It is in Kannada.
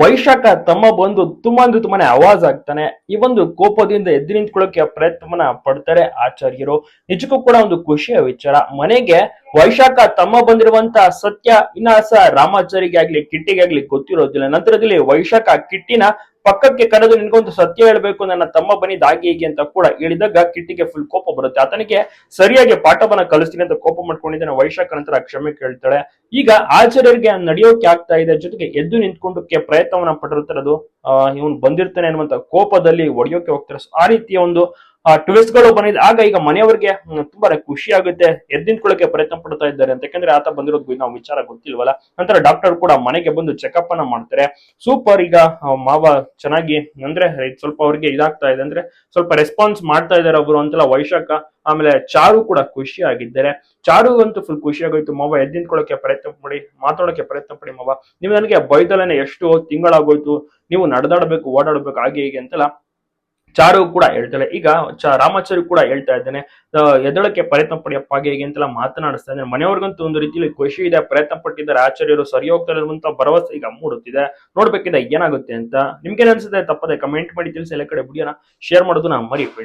ವೈಶಾಖ ತಮ್ಮ ಬಂದು ತುಂಬಾ ಅಂದ್ರೆ ತುಂಬಾನೇ ಆವಾಜ್ ಆಗ್ತಾನೆ. ಈ ಒಂದು ಕೋಪದಿಂದ ಎದ್ದು ನಿಂತ್ಕೊಳ್ಳೋಕೆ ಪ್ರಯತ್ನವನ್ನ ಪಡ್ತಾರೆ ಆಚಾರ್ಯರು. ನಿಜಕ್ಕೂ ಕೂಡ ಒಂದು ಖುಷಿಯ ವಿಚಾರ. ಮನೆಗೆ ವೈಶಾಖ ತಮ್ಮ ಬಂದಿರುವಂತ ಸತ್ಯ ಇನ್ನಾಸ ರಾಮಾಚಾರಿಗೆ ಆಗ್ಲಿ, ಕಿಟ್ಟಿಗೆ ಆಗ್ಲಿ ಗೊತ್ತಿರೋದಿಲ್ಲ. ನಂತರದಲ್ಲಿ ವೈಶಾಖ ಕಿಟ್ಟಿನ ಪಕ್ಕಕ್ಕೆ ಕರೆದು ನಿನ್ಗೊಂದು ಸತ್ಯ ಹೇಳ್ಬೇಕು, ನನ್ನ ತಮ್ಮ ಬನಿ ದಾಗಿ ಹೀಗೆ ಅಂತ ಕೂಡ ಹೇಳಿದಾಗ ಕಿಟ್ಟಿಗೆ ಫುಲ್ ಕೋಪ ಬರುತ್ತೆ. ಆತನಿಗೆ ಸರಿಯಾಗಿ ಪಾಠವನ್ನ ಕಲಿಸ್ತೀನಿ ಅಂತ ಕೋಪ ಮಾಡ್ಕೊಂಡಿದ್ದಾನೆ. ವೈಶಾಖ ನಂತರ ಕ್ಷಮೆ ಕೇಳ್ತಾಳೆ. ಈಗ ಆಚಾರ್ಯರಿಗೆ ನಡೆಯೋಕೆ ಆಗ್ತಾ ಇದೆ. ಜೊತೆಗೆ ಎದ್ದು ನಿಂತ್ಕೊಂಡಕ್ಕೆ ಪ್ರಯತ್ನವನ್ನ ಪಟ್ಟಿರ್ತಾರೆ ಅಹ್ ಇವನು ಬಂದಿರ್ತಾನೆ ಅನ್ನುವಂತ ಕೋಪದಲ್ಲಿ ಒಡೆಯೋಕೆ ಹೋಗ್ತಾರೆ. ಆ ರೀತಿಯ ಒಂದು ಟ್ವಿಸ್ಟ್ಗಳು ಬಂದಿದೆ ಆಗ ಈಗ ಮನೆಯವರಿಗೆ ತುಂಬಾ ಖುಷಿ ಆಗುತ್ತೆ. ಎದ್ದು ಪ್ರಯತ್ನ ಪಡ್ತಾ ಇದ್ದಾರೆ ಅಂತ. ಯಾಕಂದ್ರೆ ಆತ ಬಂದಿರೋದು ನಾವು ವಿಚಾರ ಗೊತ್ತಿಲ್ವಲ್ಲ. ನಂತರ ಡಾಕ್ಟರ್ ಕೂಡ ಮನೆಗೆ ಬಂದು ಚೆಕಪ್ ಅನ್ನ ಮಾಡ್ತಾರೆ. ಸೂಪರ್ ಈಗ ಮಾವ ಚೆನ್ನಾಗಿ, ಅಂದ್ರೆ ಸ್ವಲ್ಪ ಅವ್ರಿಗೆ ಇದಾಗ್ತಾ ಇದೆ. ಅಂದ್ರೆ ಸ್ವಲ್ಪ ರೆಸ್ಪಾನ್ಸ್ ಮಾಡ್ತಾ ಇದಾರೆ ಅವರು ಅಂತೆಲ್ಲ ವೈಶಾಖ, ಆಮೇಲೆ ಚಾರು ಕೂಡ ಖುಷಿ ಆಗಿದ್ದಾರೆ. ಚಾರು ಅಂತೂ ಫುಲ್ ಖುಷಿ ಆಗೋಯ್ತು. ಮಾವ ಎದ್ದು ಪ್ರಯತ್ನ ಪಡಿ, ಮಾತಾಡೋಕೆ ಪ್ರಯತ್ನ ಪಡಿ ಮಾವ. ನೀವು ನನಗೆ ಬೈದಲೇ ಎಷ್ಟು ತಿಂಗಳಾಗೋಯ್ತು. ನೀವು ನಡೆದಾಡಬೇಕು, ಓಡಾಡಬೇಕು, ಹಾಗೆ ಹೀಗೆ ಅಂತೆಲ್ಲ. ಚಾರು ಕೂಡ ಹೇಳ್ತಾಳೆ. ಈಗ ಚ ಕೂಡ ಹೇಳ್ತಾ ಇದ್ದಾನೆ ಎದಳಕ್ಕೆ ಪ್ರಯತ್ನ ಪಡೆಯಪ್ಪ ಹಾಗೆ ಅಂತೆಲ್ಲ ಮಾತನಾಡಿಸ್ತಾ ಇದ್ದಾನೆ. ಮನೆಯವ್ರಿಗಂತೂ ಒಂದು ರೀತಿಯಲ್ಲಿ ಖುಷಿ ಇದೆ, ಪ್ರಯತ್ನ ಪಟ್ಟಿದ್ದಾರೆ, ಆಚಾರ್ಯರು ಸರಿ ಹೋಗ್ತಾರೆ ಅನ್ನುವಂತ ಭರವಸೆ ಈಗ ಮೂಡುತ್ತಿದೆ. ನೋಡ್ಬೇಕಿದೆ ಏನಾಗುತ್ತೆ ಅಂತ ನಿಮ್ಗೇನ್ ಅನ್ಸುತ್ತೆ? ತಪ್ಪದೆ ಕಮೆಂಟ್ ಮಾಡಿ, ತಿಳಿಸಿ ಎಲ್ಲ ಕಡೆ ವಿಡಿಯೋನ ಶೇರ್ ಮಾಡೋದನ್ನ ಮರಿಬೇಡಿ.